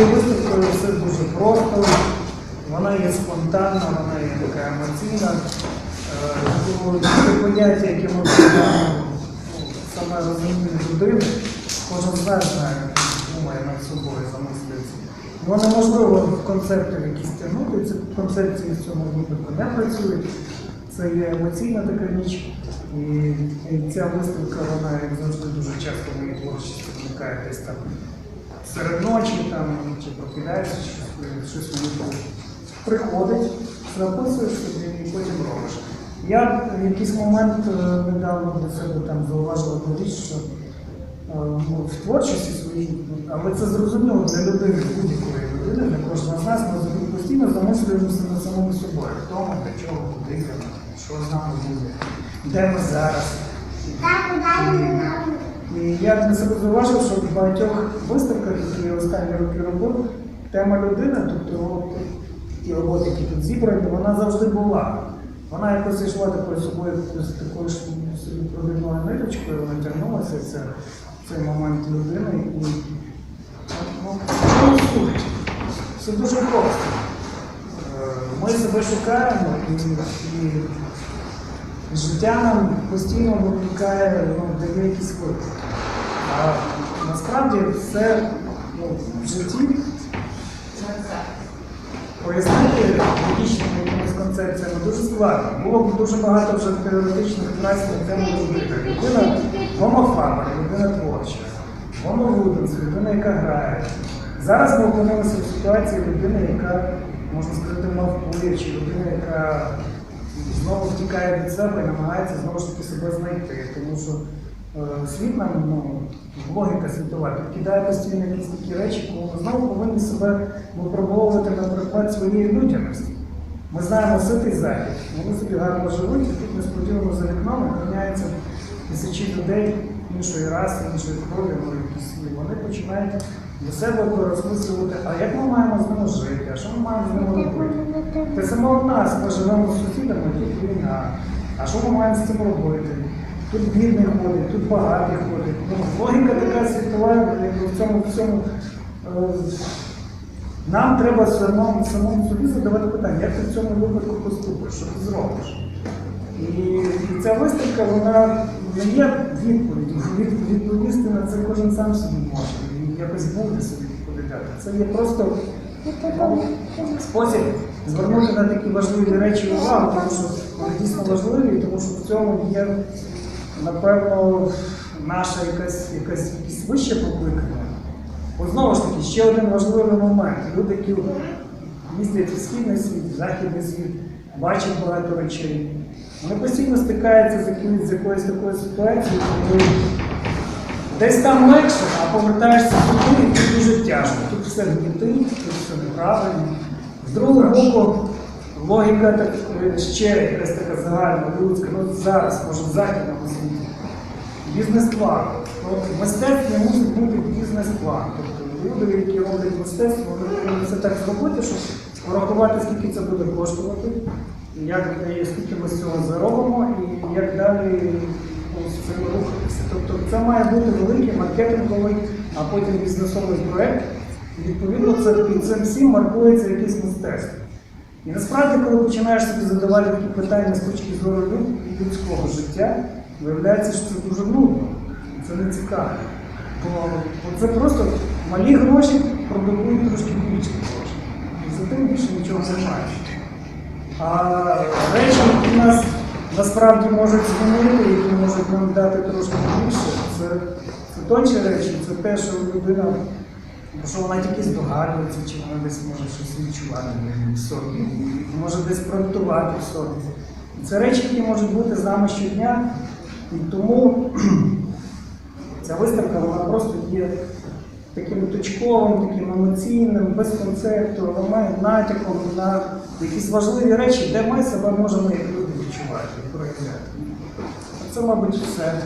цією виставкою все дуже просто, вона є спонтанна, вона є така емоційна. Це поняття, яке ми ну, саме розуміння людини, кожен з нас знає, думає над собою, замислюється. Воно неможливо в концепти якісь тягнути, ці концепції в цьому випадку не працюють. Це є емоційна така річ. І, і ця виставка, вона, як завжди, дуже часто в моїй творчості виникає десь там серед ночі, там, чи прокидаєшся, щось, щось мені приходить, записуєш собі і потім робиш. Я в якийсь момент недавно для себе там зауважив одну річ, що е, ну, в творчості своїй, але це зрозуміло для людини, будь-якої людини, для кожного з нас, ми постійно замислюємося над самими собою. Хто ми, для чого, куди що з нами буде, де ми зараз. І я для себе зауважив, що в багатьох виставках, які останні роки робив, тема людина, тобто ті роботи, які тут зібрані, вона завжди була. Вона якось йшла такою собою такою собі провідною ниточкою, вона тягнулася це, цей момент людини і ну, ну. Все дуже просто. Е, Ми себе шукаємо і, і життя нам постійно викликає, ну, дає якісь. А насправді все ну, в житті пояснити логічними якимись концепціями дуже складно. Було б дуже багато вже теоретичних праць на тему людини. Людина гомофаба, людина творча, гомовуденс, людина, яка грає. Зараз ми опинилися в ситуації людини, яка, можна сказати, мавпує, чи людина, яка знову втікає від себе і намагається знову ж таки себе знайти. Тому що е, світ нам, ну, логіка світова, підкидає постійно якісь такі речі, коли ми знову повинні себе випробовувати на приклад своєї людяності. Ми знаємо ситий захід, вони собі гарно живуть, і тут несподівано за вікном опиняється тисячі людей іншої раси, іншої крові, ну, і вони починають для себе порозмислювати, а як ми маємо з ними жити, а що ми маємо з ними робити? Те саме у нас, ми живемо з сусідами, тут війна. А що ми маємо з цим робити? Тут бідний ходить, тут багатий ходить. Ну, логіка така світова, якби в цьому всьому. е, Нам треба самому, самому собі задавати питання, як ти в цьому випадку поступиш, що ти зробиш. І, і ця виставка, вона не є відповіддю. Відповісти на це кожен сам собі може. Якось буде собі відповідати. Це є просто спосіб звернути на такі важливі речі увагу, тому що вони дійсно важливі, тому що в цьому є, напевно, наша якась, якась, якесь вище покликання. От знову ж таки, ще один важливий момент. Люди, які їздять в східний світ, західний світ, бачать багато речей. Вони постійно стикаються з якоюсь такою ситуацією, коли десь там легше, а повертаєшся туди, і тут дуже тяжко. Тут все гнітить, тут все неправильно. З другого боку, логіка так, е, ще якась така загальна, людська, ну зараз, може, в західному світі. Бізнес-план. От Мистецтво мусить бути бізнес-план. Тобто люди, які роблять мистецтво, вони це так зробити, щоб порахувати, скільки це буде коштувати, як, скільки ми з цього заробимо, і як далі Тобто це має бути великий маркетинговий, а потім бізнесовий проєкт. Відповідно це під цим всім маркується якесь мистецтво. І насправді, коли починаєш собі задавати такі питання з точки зору людського життя, виявляється, що це дуже нудно, це не цікаво. Бо, бо це просто малі гроші продукують трошки більше грошей. І за тим більше нічого немає. А речі, які нас насправді можуть змінити, які можуть нам дати трошки більше, це, це тонші речі, це те, що людина, що вона тільки здогадується, чи вона десь може щось відчувати в собі, може десь проектувати в собі. Це речі, які можуть бути з нами щодня, і тому ця виставка вона просто є таким точковим, таким емоційним, без концепту, елемент, натяком на якісь важливі речі, де ми себе можемо як люди і проявляти. Це, мабуть, все.